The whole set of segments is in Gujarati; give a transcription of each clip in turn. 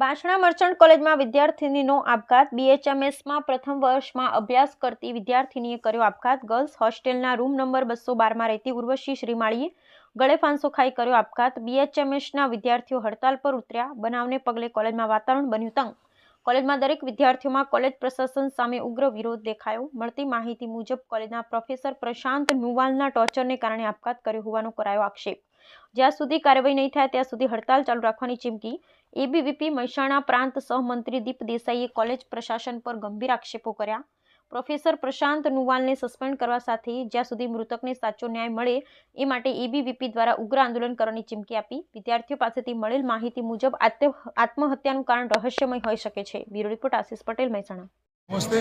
બાસણા મર્ચન્ટ કોલેજમાં વિદ્યાર્થિનીનો આપઘાત. બીએચએમએસમાં પ્રથમ વર્ષમાં અભ્યાસ કરતી વિદ્યાર્થિનીએ કર્યો આપઘાત. ગર્લ્સ હોસ્ટેલના રૂમ નંબર બસો બારમાં રહેતી ઉર્વશી શ્રીમાળીએ ગળે ફાંસો ખાઈ કર્યો આપઘાત. બીએચએમએસના વિદ્યાર્થીઓ હડતાલ પર ઉતર્યા. બનાવને પગલે કોલેજમાં વાતાવરણ બન્યું તંગ. કોલેજમાં દરેક વિદ્યાર્થીઓમાં કોલેજ પ્રશાસન સામે ઉગ્ર વિરોધ દેખાયો. મળતી માહિતી મુજબ, કોલેજના પ્રોફેસર પ્રશાંત નુવાલના ટોર્ચરને કારણે આપઘાત કર્યો હોવાનો કરાયો આક્ષેપ. જ્યાં સુધી કાર્યવાહી નહીં થાય, ત્યાં સુધી હડતાલ ચાલુ રાખવાની ચીમકી. એબીવીપી મહેસાણા પ્રાંત સહમંત્રી દીપ દેસાઈએ કોલેજ પ્રશાસન પર ગંભીર આક્ષેપો કર્યા. પ્રોફેસર પ્રશાંત નુવાલને સસ્પેન્ડ કરવા સાથે જ્યાં સુધી મૃતકને સાચો ન્યાય મળે એ માટે એબીવીપી દ્વારા ઉગ્ર આંદોલન કરવાની ચીમકી આપી. વિદ્યાર્થીઓ પાસેથી મળેલ માહિતી મુજબ આત્મહત્યાનું કારણ રહસ્યમય હોઈ શકે છે. Bureau report Ashish Patel, Mehsana. નમસ્તે.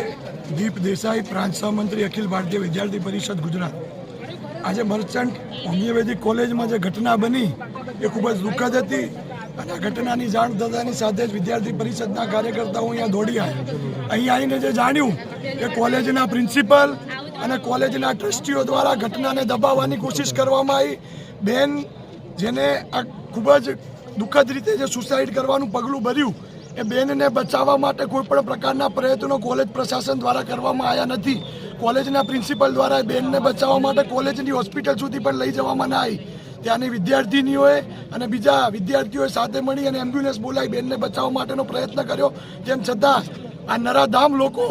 દીપ દેસાઈ, પ્રાંત સહમંત્રી અખિલ ભારતીય વિદ્યાર્થી પરિષદ, ગુજરાત. આજે મર્ચન્ટ હોમિયોપેથિક કોલેજમાં જે ઘટના બની, એ ખૂબ જ દુઃખદ હતી. અને આ ઘટનાની જાણ થતાની સાથે જ વિદ્યાર્થી પરિષદના કાર્યકર્તાઓ અહીંયા દોડી આવ્યા. અહીં આવીને જે જાણ્યું કે કોલેજના પ્રિન્સિપલ અને કોલેજના ટ્રસ્ટીઓ દ્વારા ઘટનાને દબાવવાની કોશિશ કરવામાં આવી. બેન, જેને આ ખૂબ જ દુઃખદ રીતે જે સુસાઇડ કરવાનું પગલું ભર્યું, એ બેનને બચાવવા માટે કોઈ પણ પ્રકારના પ્રયત્નો કોલેજ પ્રશાસન દ્વારા કરવામાં આવ્યા નથી. કોલેજના પ્રિન્સિપલ દ્વારા બેનને બચાવવા માટે કોલેજની હોસ્પિટલ સુધી પણ લઈ જવામાં ના આવી. ત્યાંની વિદ્યાર્થીનીઓએ અને બીજા વિદ્યાર્થીઓએ સાથે મળી અને એમ્બ્યુલન્સ બોલાવી બેનને બચાવવા માટેનો પ્રયત્ન કર્યો. તેમ છતાં આ નરાધામ લોકો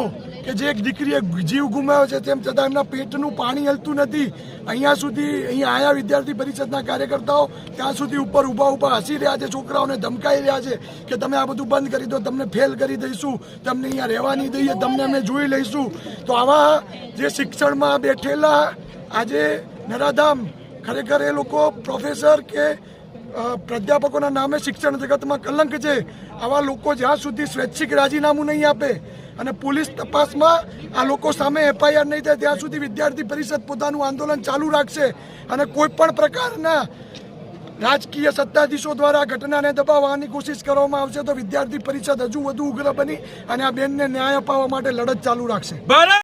કે જે એક દીકરીએ જીવ ગુમાવ્યો છે તેમ છતાં એમના પેટનું પાણી હલતું નથી. અહીંયા સુધી અહીંયા આયા વિદ્યાર્થી પરિષદના કાર્યકર્તાઓ ત્યાં સુધી ઉપર ઊભા ઊભા હસી રહ્યા છે, છોકરાઓને ધમકાઈ રહ્યા છે કે તમે આ બધું બંધ કરી દો, તમને ફેલ કરી દઈશું, તમને અહીંયા રહેવા નહીં દઈએ, તમને અમે જોઈ લઈશું. તો આવા જે શિક્ષણમાં બેઠેલા આજે નરાધામ ખરેખર એ લોકો પ્રોફેસર કે પ્રાધ્યાપકોના નામે શિક્ષણ જગતમાં કલંક છે. આવા લોકો જ્યાં સુધી સ્વૈચ્છિક રાજીનામું નહીં આપે અને પોલીસ તપાસમાં આ લોકો સામે એફઆઈઆર નહીં થાય, ત્યાં સુધી વિદ્યાર્થી પરિષદ પોતાનું આંદોલન ચાલુ રાખશે અને કોઈ પણ પ્રકારના રાજકીય સત્તાધીશો દ્વારા ઘટનાને દબાવવાની કોશિશ કરવામાં આવશે તો વિદ્યાર્થી પરિષદ હજુ વધુ ઉગ્ર બની અને આ બેનને ન્યાય અપાવવા માટે લડત ચાલુ રાખશે.